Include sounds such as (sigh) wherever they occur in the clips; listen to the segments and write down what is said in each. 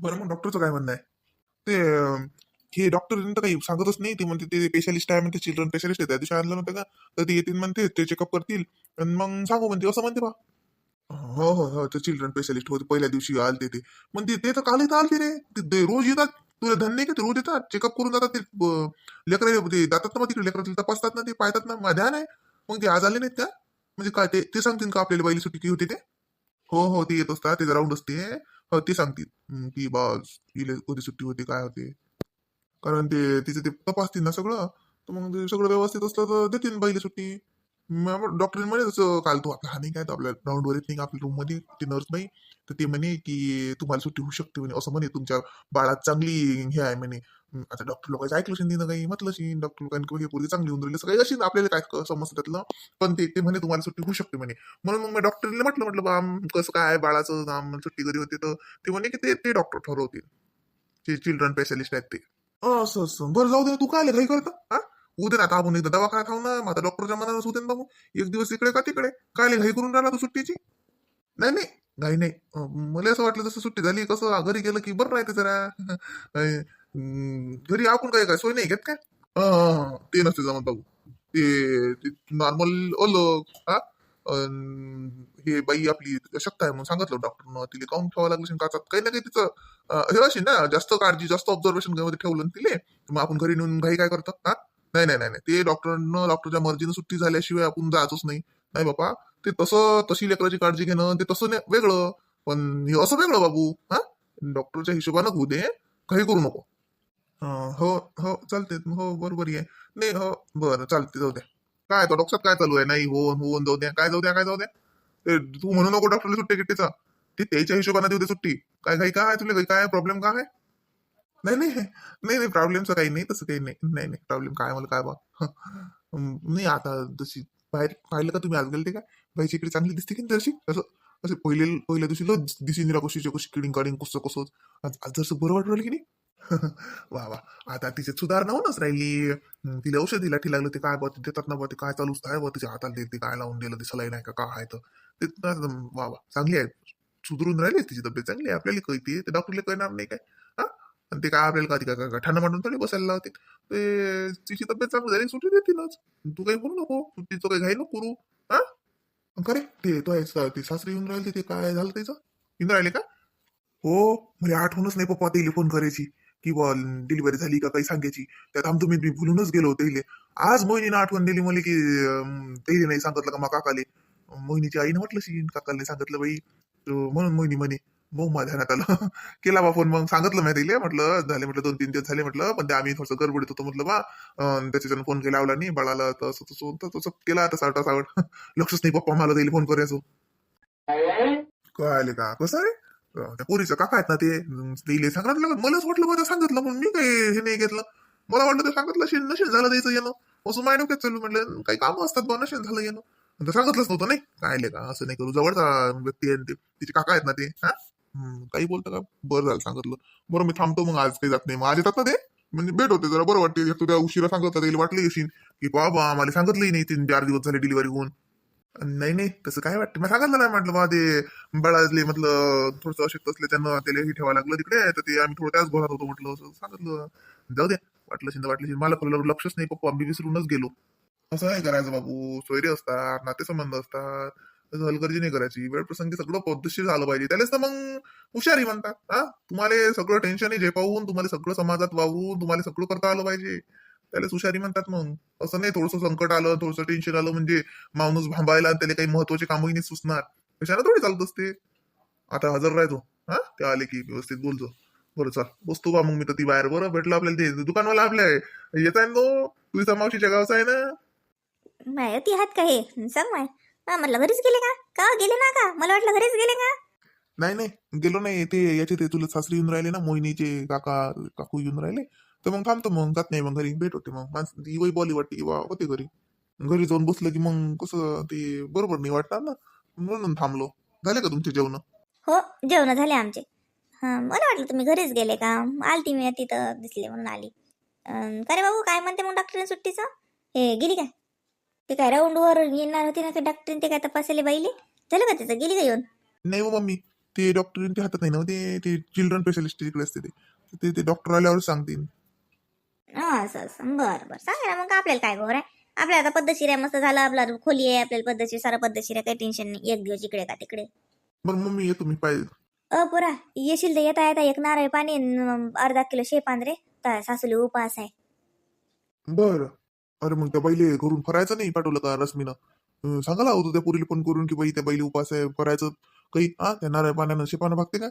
बरं मग डॉक्टरचं काय म्हणणं आहे? ते हे डॉक्टर तर काही सांगतच नाही. ते म्हणते ते स्पेशालिस्ट आहे म्हणते चिल्ड्रन स्पेशालिस्ट आहे. त्या दिवशी आणलं नव्हतं का तर ते येतील म्हणते ते चेकअप करतील. आणि मग सांगू म्हणते असं म्हणते बा. हो हो हो ते चिल्ड्रन स्पेशालिस्ट होते. पहिल्या दिवशी आलते ते. म्हणते ते तर काल इथं आलते रे. ते रोज येतात. तुला धन नाही का? ते रोज येतात. चेकअप करून जातात ते लेकर ते जातात ना मग तिकडे. लेकर तपासतात ना ते पाहतात ना. माझ्या ध्यान आहे. मग ते आज आले नाहीत का? म्हणजे काय ते ते सांगतील का आपल्याला पहिली सुट्टी की होती ते? हो हो ते येत असतात. ते राऊंड असते. हो ते सांगतील. की बस इले कधी सुट्टी होती काय होते? कारण ते तिचं ते तपासतील ना सगळं. तर मग ते सगळं व्यवस्थित असलं तर देतील पहिली सुट्टी. डॉक्टर म्हणे तसं काल तू आपला हा नाही काय आपल्या राऊंडवर येत नाही का आपल्या रूममध्ये ते नर्स बाई तर ते म्हणे की तुम्हाला सुट्टी होऊ शकते म्हणे. असं म्हणे तुमच्या बाळात चांगली हे आहे म्हणे. आता डॉक्टर लोकांचं ऐकलं असेल तिनं काही म्हटलं असेल डॉक्टर लोकांनी हे पोरगी चांगली होऊन राहिली सगळी काही आपल्याला काय क- समजतं त्यातलं? पण ते ते म्हणे तुम्हाला सुट्टी होऊ शकते म्हणे. म्हणून मग मी डॉक्टरला म्हटलं म्हटलं बा आम, कसं काय बाळाचं? आम, सुट्टी घरी होते तर? ते म्हणे की ते ते डॉक्टर ठरवतील. जे चिल्ड्रन स्पेशालिस्ट आहेत ते. असं असं. बरं जाऊ दे तू काय घाई करता? हा? उद्या ना आता आपण एकदा दवाखान्यात खाऊ ना मग आता डॉक्टरच्या मनावर होते ना मग एक दिवस इकडे का तिकडे? काय घाई करून राहिला तू सुट्टीची? नाही नाही. घाई नाही. अं, मला असं वाटलं जसं सुट्टी झाली कसं घरी गेलं की बरं राहते जरा. (laughs) अं, घरी आपण काय काय सोय नाही घेत काय? ते नसते जमत बाबू. ते नॉर्मल अलग हा? अन हे बाई आपली शक्त आहे म्हणून सांगितलं डॉक्टरनं तिला काऊन ठेवावं लागलं असेल? काचात काही ना काही तिचं हे असेल ना जास्त काळजी जास्त ऑब्झर्वेशनमध्ये ठेवलं तिले मग आपण घरी नेऊन घाई काय करतो हा? नाही नाही नाही नाही. ते डॉक्टरनं डॉक्टरच्या मर्जीनं सुट्टी झाल्याशिवाय आपण जायचंच नाही. नाही बाबा ते तसं तशी लेकराची काळजी घेणं ते तसं नाही वेगळं. पण हे असं वेगळं बाबू हा? डॉक्टरच्या हिशोबानं होऊ दे. काही करू नको. अं, हो हो चालते हो बरोबर आहे. नाही हो बरं चालते जाऊ द्या. काय तो डॉक्टर काय चालू आहे? नाही हो हो जाऊ द्या. काय जाऊ द्या काय जाऊ द्या? ते तू म्हणू नको डॉक्टरला सुट्टी गिट्टीचा ते त्याच्या हिशोबाने देऊ दे सुट्टी. काय काही काय तुला काही काय प्रॉब्लेम काय आहे? नाही नाही नाही नाही प्रॉब्लेमचं काही नाही तसं काही नाही. नाही नाही प्रॉब्लेम काय मला काय बा? हं, नाही आता जशी बाहेर पाहिलं का तुम्ही आज गेलते काय बाईची इकडे चांगली दिसते की नाही तशी असं असं पहिले पहिल्या दिवशी लो दिसी निरा कशी कशी किडिंग काडिंग कसं कसं. आज आज जसं बरं वाटलं की नाही? (laughs) वा वा. आता तिची सुधारणा होऊनच राहिली. तिला औषधीला ठी लागलं ते काय बघ देतात ना बघ ते काय चालूच आहे बघ तिच्या हाताला ते- काय लावून दिलं ते सलाई नाही का काय आहे तर. ते वा वा. चांगली आहे. सुधरून राहिली तिची तब्येत चांगली आहे. आपल्याला कळते ते डॉक्टरला कळणार नाही काय? हा? आणि ते काय आपल्याला कधी काय काय ठाणं मांडून थोडी बसायला लावते. ते तिची तब्येत चांगली झाली सुट्टी देतीलच तू काही म्हणू नको. सुट्टीचं काही घाई नको करू. हा? खरे ते तो आहे सा- सासरे येऊन राहिले ते काय झालं त्याचं? येऊन राहिले का? हो मला आठवणच नाही पप्पा तिला फोन करायची. किंवा डिलिव्हरी झाली का काही सांगायची त्यात आम तुम्ही मी भुलूनच गेलो होते आज मोहिनीनं आठवण दिली मला की अं, ते नाही सांगितलं का मग काकाले? मोहिनीची आईनं म्हटलं शी काकाला सांगितलं बाई. म्हणून मोहिनी म्हणे मग माझ्या ध्यानात आलं (laughs) केला बा फोन मग. सांगितलं मी तिले म्हटलं झाले म्हटलं दोन तीन दिवस झाले म्हटलं पण ते आम्ही थोडंसं गडबडीत होतो म्हटलं बा. त्याच्यानं फोन केला लावला नाही बाळाला तसं तर तसं केला आता सावटा सावट (laughs) लक्षच नाही पप्पा मला त्याला फोन करायचो. कळाले का? कसं रे त्या पोरीचं काका आहेत ना ते? अं, तिले सांगितलं मलाच वाटलं बा सांगितलं म्हणून. मी काही हे नाही घेतलं? मला वाटलं ते सांगितलं असेल नशील झालं द्यायचं येणं. असं माय डोक्यात चालू म्हटलं काही कामं असतात बा नशेल झालं येणं. आणि सांगितलंच नव्हतं नाही? काय आले का? असं नाही करू जवळचा व्यक्ती आहे ते. तिचे काका आहेत ना ते हा? काही बोलतं का? बरं झालं सांगितलं. बरं मी थांबतो मग आज काही जात नाही. मग आज येतात ना ते? म्हणजे भेट होते जरा बरं वाटते. तुझ्या उशिरा सांगत येईल वाटली येशील. की बाबा आम्हाला सांगितलंही नाही तीन चार दिवस झाले डिलिव्हरी होऊन. नाही नाही तसं काय वाटतं? मग सांगितलं नाही म्हटलं बा ते बाळाजले म्हटलं थोडंसं अशक्त असले त्यांना त्याला हे ठेवावं लागलं तिकडे तर ते आम्ही थोडं त्याच घरात होतो म्हटलं असं सांगितलं जाऊ द्या वाटलं शिंदा वाटलं मला खरं लक्षच नाही पप्पा आम्ही विसरूनच गेलो. असं नाही करायचं बाबू. सोयरे असतात नातेसंबंध असतात तसं हलगर्जी नाही करायची. वेळ प्रसंगी सगळं पद्धतशीर झालं पाहिजे. त्यालाच तर मग हुशारी म्हणतात हा? तुम्हाला सगळं टेन्शन झेपावून तुम्हाला सगळं समाजात वावरून तुम्हाला सगळं करता आलं पाहिजे. त्यालाच हुशारी म्हणतात मग. असं नाही थोडंसं संकट आलं थोडंसं टेन्शन आलं म्हणजे माणूस भांबायला त्याला काही महत्त्वाचे कामही नाही सुचणार. कशाला थोडी चालत असते? आता हजर राहतो हा? ते आले की व्यवस्थित बोलतो बरं चल. बसतो बा मग मी तर ती बाहेर. बरं भेटलं आपल्याला ते. दुकानवाला आपल्या येत आहे ना तो? तुझ्या मावशीच्या गावचा आहे ना? माय ती हात का हे? सांग माय म्हटलं घरीच गेले का? का गेले ना का? मला वाटलं घरीच गेले का? नाही नाही. गेलो नाही. ते याचे ते तुला सासरी येऊन राहिले ना? मोहिनीचे काका काकू येऊन राहिले. तर मग थांबतो मग जात नाही मग घरी भेट होते मग माणसं ती वय बॉली वाटते किंवा होते घरी घरी जाऊन बसलं की मग कसं ते बरोबर नाही वाटणार ना म्हणून थांबलो झाले का तुमचे जेवण हो जेवण झाले आमचे हां मला वाटलं तुम्ही घरीच गेले का आलती मी तिथं दिसले म्हणून आली अं, का रे बाबू काय म्हणते मग डॉक्टरीन सुट्टीचं हे गेली काय ते काय राऊंडवर येणार होती ना ते डॉक्टरीन ते काय तपासायला बाईले झालं का त्याचं गेली का येऊन नाही हो मम्मी ते डॉक्टर ते हातात नाही ना ते ते चिल्ड्रन स्पेशलिस्ट तिकडे असते ते ते ते डॉक्टर आल्यावर सांगतील असं असं. बरं बरं. सांगा ना मग आपल्याला काय घोर आहे? आपल्याला आता पद्धतशीर आहे मस्त झालं आपला खोली आहे आपल्याला पद्धतशीर सारा पद्धतशीर आहे काही टेन्शन नाही. एक दिवस इकडे का तिकडे. बरं मम्मी येतो मी पाहिजे अ पुरा येशील तर येता येता. एक नारळ पाणी न अर्धा किलो शेपांदरे तर सासूले उपास आहे. बरं. अरे मग त्या बाईले घरून फरायचं नाही पाठवलं का रश्मीनं अं, सांगायला होतं त्या पुरीला पण करून की बाई त्या बाईले उपास आहे फरायचं काही. हा त्या नारळ पाण्यानं शेपानं भागते का?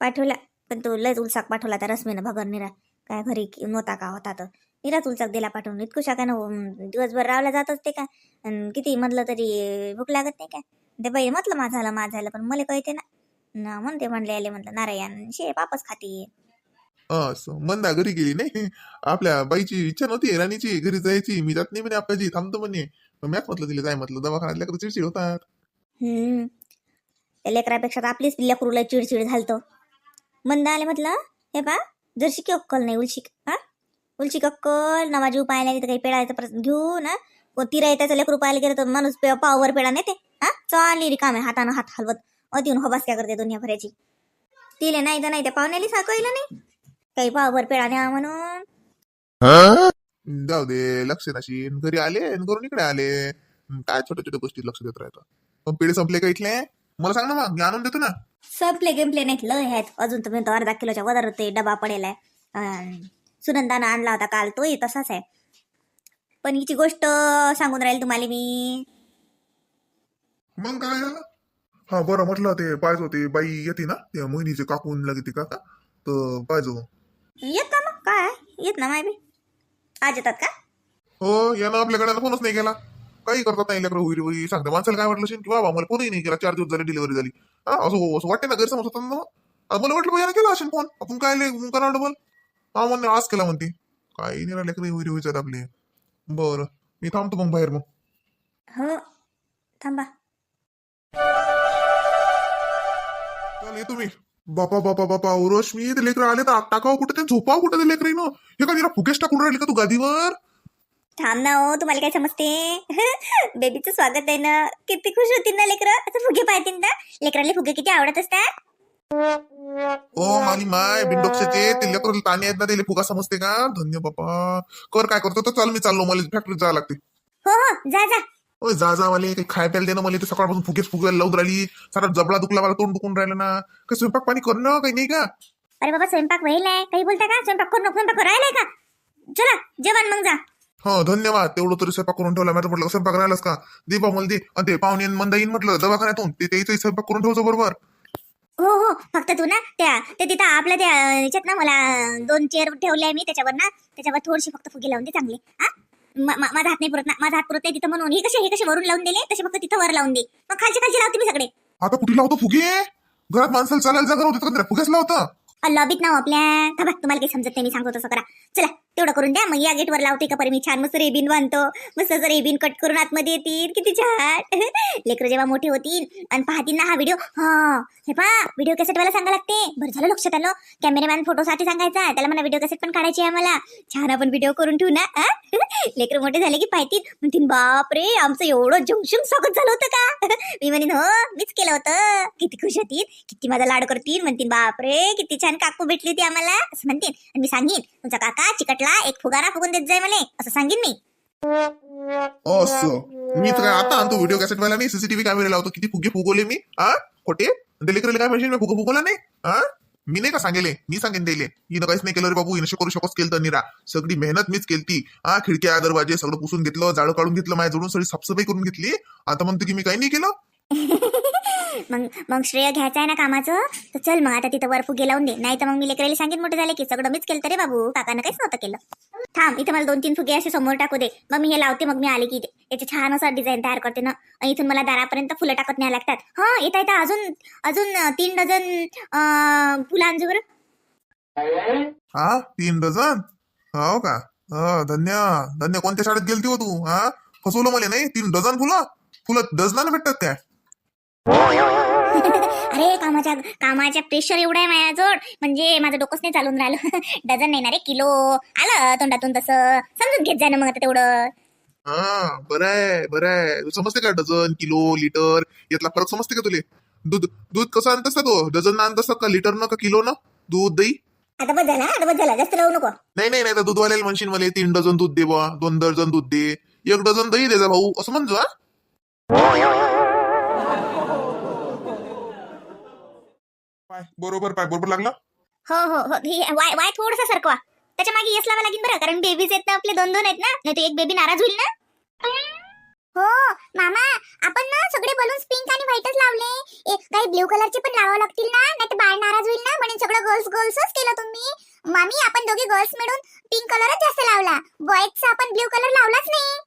पाठवला पण तो लयच उलसाक पाठवला त्या रश्मीनं भगर निरा काय घरी की- नव्हता का होता तर निराच उलसाक दिला पाठवून. इतकं शाकानं दिवसभर रावला जात असते का? अन किती म्हटलं तरी भूक लागत नाही काय ते बाई म्हटलं माझं झालं माझं झालं. पण मला कळते ना. न म्हणते म्हणले आले म्हटलं नारायण शे पापच खाती. असं मंदा घरी गेली नाही. आपल्या बाईची इच्छा नव्हती राणीची घरी जायची. मी जात नाही म्हणे आपल्याची थांबतो म्हणे. मॅच म्हटलं तिला जाय म्हटलं दवाखान्यात लेकरं चिडचिड होतात. हम्म. त्या लेकरापेक्षा आपलीच लेकरूला चिडचिड झालतो. मंद आले म्हटलं हे पा जरशी अक्कल नाही उलशिक हा? उलशिक अक्कल ना माझी उपाय नाही तर काही पेडायचा प्रश्न घेऊ ना व तिरा त्याचं लेकरू पाहायला गेलं तर माणूस पे- पाववर पेडा ते हा? चालली रिकामे हातानं हात हलवत. अतिहून हबास्या करते दुनिया भरायची तिले नाही तर नाही त्या पाहुण्याली साकवलं नाही. काही पावर पेडा द्या म्हणून. जाऊ दे लक्ष नशी घरी आले करून इकडे आले. काय छोट्या छोट्या गोष्टी लक्ष देत राहतो? पण पिढे संपले का इथले? मला सांग ना मग मी आणून देतो ना. संपले गेमप्ले नाहीत लय आहेत. अजून तुम्ही तो अर्धा किलोच्या वदार ते डबा पडेल आहे अं, सुनंदानं आणला होता काल तोही तसाच आहे. पण हिची गोष्ट सांगून राहील तुम्हाला मी. मग काय झालं? हा बरं म्हटलं ते पाहिजे होते बाई येते ना त्या मोहिनीचे काकून लागते का का तर पाहिजे. येत ना मग? काय? येत ना माय बी. आज येतात का? हो यानं आपल्याकडे फोनच नाही केला काही करतात नाही लेकरं होईल होईल सांगते माणसाला काय वाटलं की बाबा मला फोनही नाही केला चार दिवस झाले डिलिव्हरी झाली. हा असं असं वाटते ना गैरसमज होता ना. मला वाटलं यानं केला असेल फोन आपण काय ले- करा डबल हा म्हणणे आज केला म्हणते. काही नाही लेकरं होईल होईल आपले. बरं मी थांबतो मग बाहेर मग. हो थांबा. चल येतो मी बापा बापा बापा रश्मी ते लेकरं आले तर टाकावं कुठे ते? झोपावं कुठे ते लेकरं हे का फुगेस टाकून राहिले का तू गादीवर? थांब ना हो तुम्हाला काय समजते? (laughs) बेबीचं स्वागत आहे ना. किती खुश होतील ना लेकरं. असं फुगे पाहतील ना. लेकराला फुगे किती आवडत असतात? ओ माली माय बिंडोक्षाचे ते लेकरं ताणे आहेत ना ते फुगा समजते का? धन्य बापा. कर काय करतो? तर चाल मी चाललो. मला फॅक्टरीत जावं लागते. हो हो. जा जा. ओय जा जा वाले काही खाय प्यायला दे ना मला. ते सकाळपासून फुगेच फुगायला लावून राहिली. सारा जबडा दुखला मला तोंड दुखून राहिलं ना. काही स्वयंपाक पाणी करणं काही नाही का? अरे बाबा स्वयंपाक व्हायलाय काही बोलता का? स्वयंपाक करू नको स्वयंपाक राहिलाय का? चला जेवण मग जा. हो धन्यवाद. तेवढं तरी स्वयंपाक करून ठेवला. मी म्हटलं स्वयंपाक राहिलास का? दे बा मला दे आणि ते पाहुणे मंदा येईन म्हटलं दवाखान्यातून. ते त्याचा स्वयंपाक करून ठेवतो बरोबर. हो हो. फक्त तू ना त्या ते तिथं आपल्या त्या याच्यात ना मला दोन चेअर ठेवले मी त्याच्यावर ना. त्याच्यावर थोडीशी फक्त फुगे लावून दे चांगली. हा? माझा हात नाही पुरत ना. माझा हात पुरत नाही तिथं म्हणून. हे कसे हे कसे वरून लावून दिले? तसे फक्त तिथं वर लावून दे. मग खालचे खालचे लावते मी सगळे. आता कुठे लावतो फुगे? घरात माणसाला चालायला जागा होतं फुगेच लावतं? लॉबीत नाव आपल्या. थांबा तुम्हाला काही समजत नाही मी सांगतो तसं करा. चला. तेवढं करून द्या. मग या गेटवर लावते का पर मी छान मस्त रेबिन बांधतो. मस्त रेबीन कट करून आतमध्ये येतील. किती छान. (laughs) लेकरं जेव्हा मोठे होतील आणि पाहतील ना हा व्हिडिओ हा. हे पा व्हिडिओ कॅसेट वाला सांगा लागते. बरं झालं लक्षात आलं. कॅमेरामॅन फोटोसाठी सांगायचा. त्याला मला व्हिडिओ कॅसेट पण काढायची आहे मला छान आपण व्हिडिओ करून ठेवू ना. (laughs) लेकर मोठे झाले की पाहतील. म्हणतील बाप रे आमचं एवढं जमशुम स्वागत झालं होतं का? (laughs) मी म्हणेन हो मीच केलं होतं. किती खुश होतील. किती माझा लाड करतील. म्हणतील बाप रे किती छान काकू भेटली होती आम्हाला. असं म्हणतील आणि मी सांगेन तुमचा काका चिकटला एक फुगारा फुगून देत जाय मला असं सांगेन मी. असं. मी तर काय आता आणतो व्हिडिओ कॅसेट वाला मी सीसीटीव्ही कॅमेरा लावतो. किती फुगे फुगवले मी हा? खोटे? ते काय पाहिजे मी फुगा फुगवला नाही हा? मी नाही का सांगेले? मी सांगेन दिले हिनं काहीच नाही केलं रे बाबू हिनं करू शकत केलं तर निरा. सगळी मेहनत मीच केलती. हा खिडक्या दरवाजे सगळं पुसून घेतलं जाळं काढून घेतलं माझ्या जोडून सगळी साफसफाई करून घेतली. आता म्हणतो की मी काही नाही केलं. मग मग श्रेय घ्यायचं आहे ना कामाचं? तर चल मग आता तिथं वर फुगे लावून दे. नाही तर मग मी लेकराला सांगेन मोठे झाले की सगळं मीच केलं रे बाबू. काकानं काहीच नव्हतं केलं. थांब इथं मला दोन तीन फुगे असे समोर टाकू दे. मग मी हे लावते मग मी आले की याचे छान असं डिझाईन तयार करते ना. आणि इथून मला दारापर्यंत फुलं टाकत न्याय लागतात. हा येता येता अजून अजून तीन डझन फुलांजवर बरं. हा तीन डझन? हो का? हो धन्य धन्य. कोणत्या शाळेत गेलती हो तू? हा फसवलं मला नाही? तीन डझन फुलं? फुलं डझनानं भेटतात काय? (laughs) अरे कामाच्या कामाच्या प्रेशर एवढं आहे माझ्याजवळ. म्हणजे माझं डोकंच नाही चालून राहिलं. (laughs) डझन नाही ना रे किलो. आलं तोंडातून तसं. समजून घेत जा ना मग आता तेवढं. हा बरं आहे बरं आहे. तुला समजते का डझन किलो लिटर? यातला फरक समजते का तुले? दूध दूध कसं आणत असतात तो? डझन आणत असतात का लिटरनं का किलोनं दूध दही? आता बस झाला आता बस झाला. जास्त लावू नको. नाही नाही नाही. तर दूधवाल्याला म्हणशील मला तीन डझन दूध दे बा दोन डझन दूध दे. एक डझन दही दे जा भाऊ. असं म्हणतो हा? पाय. बरोबर पाय. बरोबर लागला? हो हो हो. हे वाय वाय थोडस सरकवा. त्याच्यामागे येस लावा लागेल बरं कारण बेबीज आहेत ना आपले दोन दोन आहेत ना. नाही तर एक बेबी नाराज होईल ना. हो मामा आपण ना सगळे बलून्स पिंक आणि व्हाईटच लावले. एक काही ब्ल्यू कलरचे पण लावावं लागतील ना. नाही तर बाळ नाराज होईल ना. म्हणून सगळं गर्ल्स गर्ल्सच केलं तुम्ही. मामी आपण दोघे गर्ल्स मिळून पिंक कलरच जास्त लावला. बॉयजचा आपण ब्ल्यू कलर लावलाच नाही.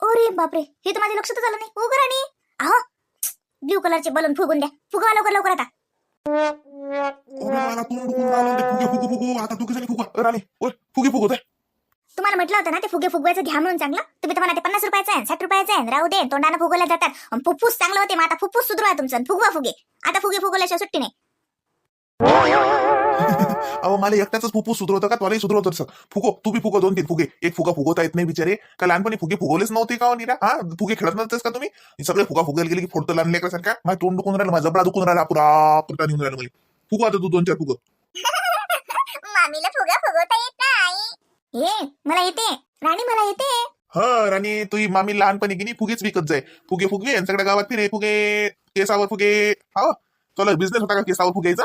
अरे बापरे हे तर माझ्या लक्षातच आलं नाही. हो राणी अहो ब्ल्यू कलरचे बलून फुगून द्या. फुगवा लवकर लवकर आता. मला तोंड दुखून राहिलं ते फुगे फुगू फुगू आता फुगा. ओय फुगे तुम्हाला म्हटलं होतं ना ते फुगे फुगवायचं घ्या म्हणून चांगलं? तुम्ही तर म्हणा ते पन्नास रुपयाचं आहे साठ रुपयाचं आहे राहू दे तोंडानं फुगवल्या जातात. अन चांगलं होते मग आता फुफ्फूस सुधरू आहे तुमचं अन फुगवा फुगे. आता फुगे फुगवल्याशिवाय सुट्टी नाही. (laughs) अहो मला एकट्याच फुफ्फुस सुधरवतं का? तुलाही सुधरवतं तसं. फुगो तू बी फुगो दोन तीन फुगे. एक फुगा फुगवता येत नाही बिचारे. का लहानपणी फुगे फुगवलेच नव्हते का हो निरा हा? फुगे खेळत नव्हतेस का तुम्ही? सगळे फुगा फुगायला गेले की फोडतं लहान लेकरासारखा? माझं तोंड दुखून राहिलं माझा जबडा दुखून राहिला पुरा पुरता निघून राहिलं मला. फुगो आता तू दोन चार फुगं. (laughs) मामीला फुगा फुगवता येत नाही. हे मला येते. राणी मला येते. हा राणी तुझी मामी लहानपणी की नाही फुगेच विकत जाय. फुगे फुगे सगळ्या गावात फिरे फुगे केसावर फुगे. हा? तुला बिझनेस होता का केसावर फुगायचा?